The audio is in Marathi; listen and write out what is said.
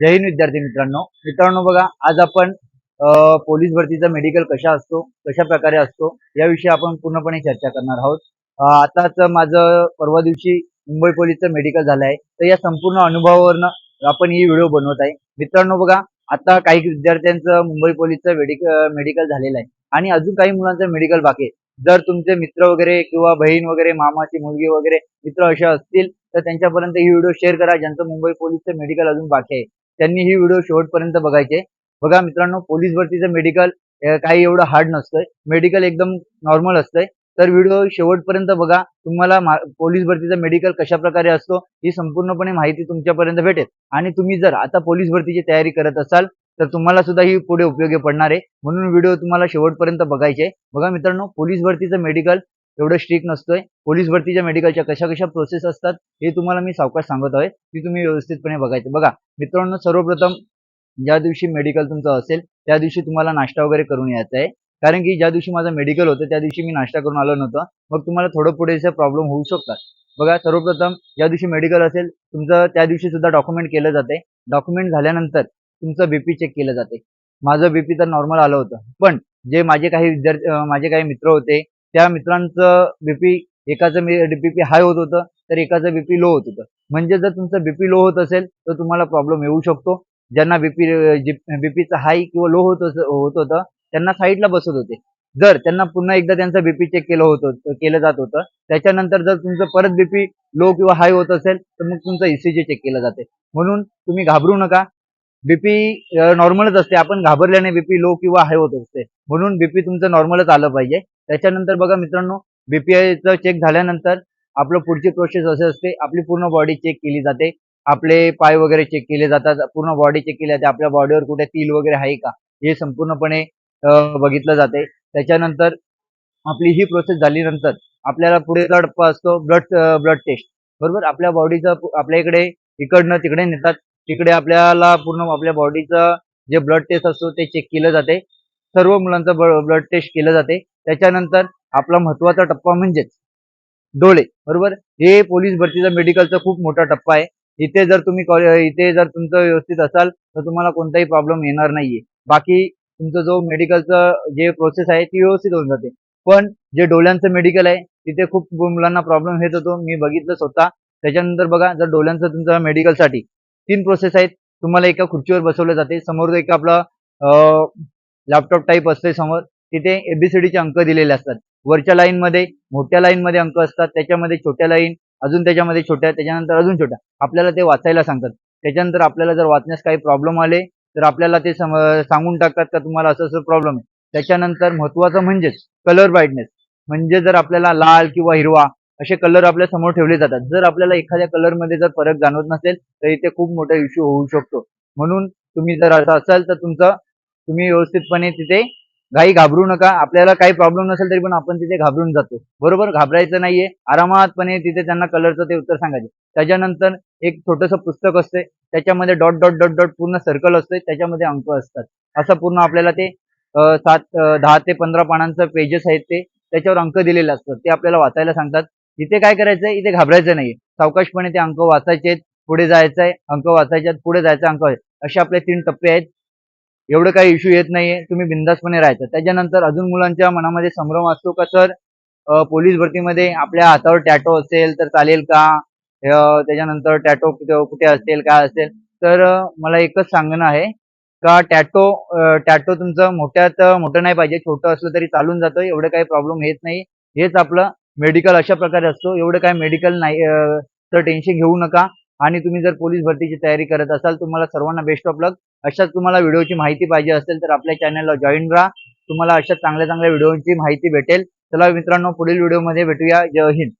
जय हिंद विद्यार्थी मित्रांनो. मित्रांनो बघा आज आपण पोलीस भरतीचा मेडिकल कशा असतो कशा प्रकारे असतो याविषयी आपण पूर्णपणे चर्चा करणार आहोत. आताच माझं परवा दिवशी मुंबई पोलीसचं मेडिकल झालं आहे तर या संपूर्ण अनुभवावरनं आपण ही व्हिडिओ बनवत आहे. मित्रांनो बघा आता काही विद्यार्थ्यांचं मुंबई पोलीसचं मेडिकल मेडिकल झालेलं आहे. आणि अजून काही मुलांचं मेडिकल बाकी आहे. जर तुमचे मित्र वगैरे किंवा बहीण वगैरे मामाची मुलगी वगैरे मित्र असे असतील तर त्यांच्यापर्यंत ही व्हिडिओ शेअर करा ज्यांचं मुंबई पोलीसचं मेडिकल अजून बाकी आहे. त्यांनी ही व्हिडिओ शेवटपर्यंत बघायचे. बघा मित्रांनो पोलीस भरतीचं मेडिकल काही एवढं हार्ड नसतंय मेडिकल एकदम नॉर्मल असतंय तर व्हिडिओ शेवटपर्यंत बघा. तुम्हाला मा- पोलीस भरतीचं मेडिकल कशा प्रकारे असतो ही संपूर्णपणे माहिती तुमच्यापर्यंत भेटेल. आणि तुम्ही जर आता पोलीस भरतीची तयारी करत असाल तर तुम्हाला सुद्धा ही पुढे उपयोगी पडणार आहे. म्हणून व्हिडिओ तुम्हाला शेवटपर्यंत बघायचे. बघा मित्रांनो पोलीस भरतीचं मेडिकल एवढं स्ट्रिक्ट नसतोय. पोलीस भरतीच्या मेडिकलच्या कशा कशा प्रोसेस असतात हे तुम्हाला मी सावकाश सांगत आहे. ती तुम्ही व्यवस्थितपणे बघायचं. बघा मित्रांनो सर्वप्रथम ज्या दिवशी मेडिकल तुमचं असेल त्या दिवशी तुम्हाला नाश्ता वगैरे करून यायचा आहे. कारण की ज्या दिवशी माझं मेडिकल होतं त्या दिवशी मी नाश्ता करून आलो नव्हतं. मग तुम्हाला थोडं पुढेचे प्रॉब्लेम होऊ शकतात. बघा सर्वप्रथम ज्या दिवशी मेडिकल असेल तुमचं त्या दिवशी सुद्धा डॉक्युमेंट केलं जाते. डॉक्युमेंट झाल्यानंतर तुमचं बीपी चेक केलं जाते. माझं बीपी तर नॉर्मल आलं होतं. पण जे माझे काही विद्यार्थी माझे काही मित्र होते त्या मित्रांचं बीपी एकाचं बीपी हाय होत होतं तर एकाचं बीपी लो होत होतं. म्हणजे जर तुमचं बीपी लो होत असेल तर तुम्हाला प्रॉब्लेम येऊ शकतो. ज्यांना बीपी बीपीचं हाय किंवा लो होत होत होतं त्यांना साईडला बसत होते. जर त्यांना पुन्हा एकदा त्यांचं बीपी चेक केलं होतं केलं जात होतं त्याच्यानंतर जर तुमचं परत बीपी लो किंवा हाय होत असेल तर मग तुमचं ईसीजी चेक केलं जाते. म्हणून तुम्ही घाबरू नका. बीपी नॉर्मलच असते. आपण घाबरल्याने बीपी लो किंवा हाय होत असते. म्हणून बीपी तुमचं नॉर्मलच आलं पाहिजे. त्याच्यानंतर बघा मित्रांनो बीपीआयचं चेक झाल्यानंतर आपलं पुढची प्रोसेस असे असते आपली पूर्ण बॉडी चेक केली जाते. आपले पाय वगैरे चेक केले जातात पूर्ण बॉडी चेक केली जाते. आपल्या बॉडीवर कुठे तील वगैरे आहे का? हे संपूर्णपणे बघितलं जाते. त्याच्यानंतर आपली ही प्रोसेस झाल्यानंतर आपल्याला पुढे टप्पा असतो ब्लड ब्लड टेस्ट बरोबर? आपल्या बॉडीचं आपल्या इकडे इकडनं तिकडे नेतात. तिकडे आपल्याला पूर्ण आपल्या बॉडीचं जे ब्लड टेस्ट असतो ते चेक केलं जाते. सर्व मुलांचं ब्लड टेस्ट केलं जाते. त्याच्यानंतर आपला महत्त्वाचा टप्पा म्हणजेच डोळे बरोबर? हे पोलीस भरतीचा मेडिकलचा खूप मोठा टप्पा आहे. इथे जर तुम्ही इथे जर तुमचं व्यवस्थित असाल तर तुम्हाला कोणताही प्रॉब्लेम येणार नाहीये. बाकी तुमचं जो मेडिकलचं जे प्रोसेस आहे ती व्यवस्थित होऊन जाते. पण जे डोळ्यांचं मेडिकल आहे तिथे खूप मुलांना प्रॉब्लेम येत होतो. मी बघितलं स्वतः. त्याच्यानंतर बघा जर डोळ्यांचं तुमचं मेडिकलसाठी तीन प्रोसेस आहेत. तुम्हाला एका खुर्चीवर बसवलं जाते. समोर एक आपलं लॅपटॉप टाईप असते समोर. तिथे एबीसीडीचे अंक दिलेले असतात. वरच्या लाईनमध्ये मोठ्या लाईनमध्ये अंक असतात. त्याच्यामध्ये छोट्या लाईन अजून त्याच्यामध्ये छोट्या त्याच्यानंतर अजून छोट्या. आपल्याला ते वाचायला सांगतात. त्याच्यानंतर आपल्याला जर वाचण्यास काही प्रॉब्लेम आले तर आपल्याला ते सम- सांगून टाकतात का तुम्हाला असं असं प्रॉब्लेम आहे. त्याच्यानंतर महत्वाचं म्हणजेच कलर ब्राईटनेस म्हणजे जर आपल्याला लाल किंवा हिरवा असे कलर आपल्यासमोर ठेवले जातात. जर आपल्याला एखाद्या कलरमध्ये जर फरक जाणवत नसेल तर इथे खूप मोठा इश्यू होऊ शकतो. म्हणून तुम्ही जर असं असाल तर तुमचं तुम्ही व्यवस्थितपणे तिथे घाई घाबरू नका. आपल्याला काही प्रॉब्लेम नसेल तरी पण आपण तिथे घाबरून जातो. बरोबर? घाबरायचं नाहीये. आरामातपणे तिथे त्यांना कलरचं ते उत्तर सांगायचे. त्याच्यानंतर एक छोटस पुस्तक असते त्याच्यामध्ये डॉट डॉट डॉट डॉट पूर्ण सर्कल असते त्याच्यामध्ये अंक असतात. असं पूर्ण आपल्याला ते सात दहा ते पंधरा पानांचं पेजेस आहेत ते. त्याच्यावर अंक दिलेले असतात. ते आपल्याला वाचायला सांगतात. इथे काय करायचंय? इथे घाबरायचं नाही सावकाशपणे ते अंक वाचायचे आहेत पुढे जायचं आहे अंक वाचायचे आहेत पुढे जायचं अंक आहे. असे आपले तीन टप्पे आहेत. एवढं काही इश्यू येत नाहीये. तुम्ही बिंदासपणे राहायचं. त्याच्यानंतर अजून मुलांच्या मनामध्ये संभ्रम असतो का सर? पोलीस भरतीमध्ये आपल्या हातावर टॅटो असेल तर चालेल का? त्याच्यानंतर टॅटो कुठे असेल काय असेल? तर मला एकच सांगणं आहे का टॅटो टॅटो तुमचं मोठ्यात मोठं नाही पाहिजे. छोटं असलं तरी चालून जातं. एवढं काही प्रॉब्लेम येत नाही. हेच आपलं मेडिकल अशा प्रकारे असतो. एवढं काही मेडिकल नाही तर टेन्शन घेऊ नका. आणि तुम्ही जर पोलीस भरतीची तयारी करत असाल तुम्हाला सर्वांना बेस्ट ऑफ लक अशाच तुम्हाला व्हिडिओची माहिती पाहिजे असेल तर आपल्या चॅनलला जॉईन राहा तुम्हाला अशा चांगल्या चांगल्या व्हिडिओची माहिती भेटेल. चला मित्रांनो पुढील व्हिडिओमध्ये भेटूया. जय हिंद.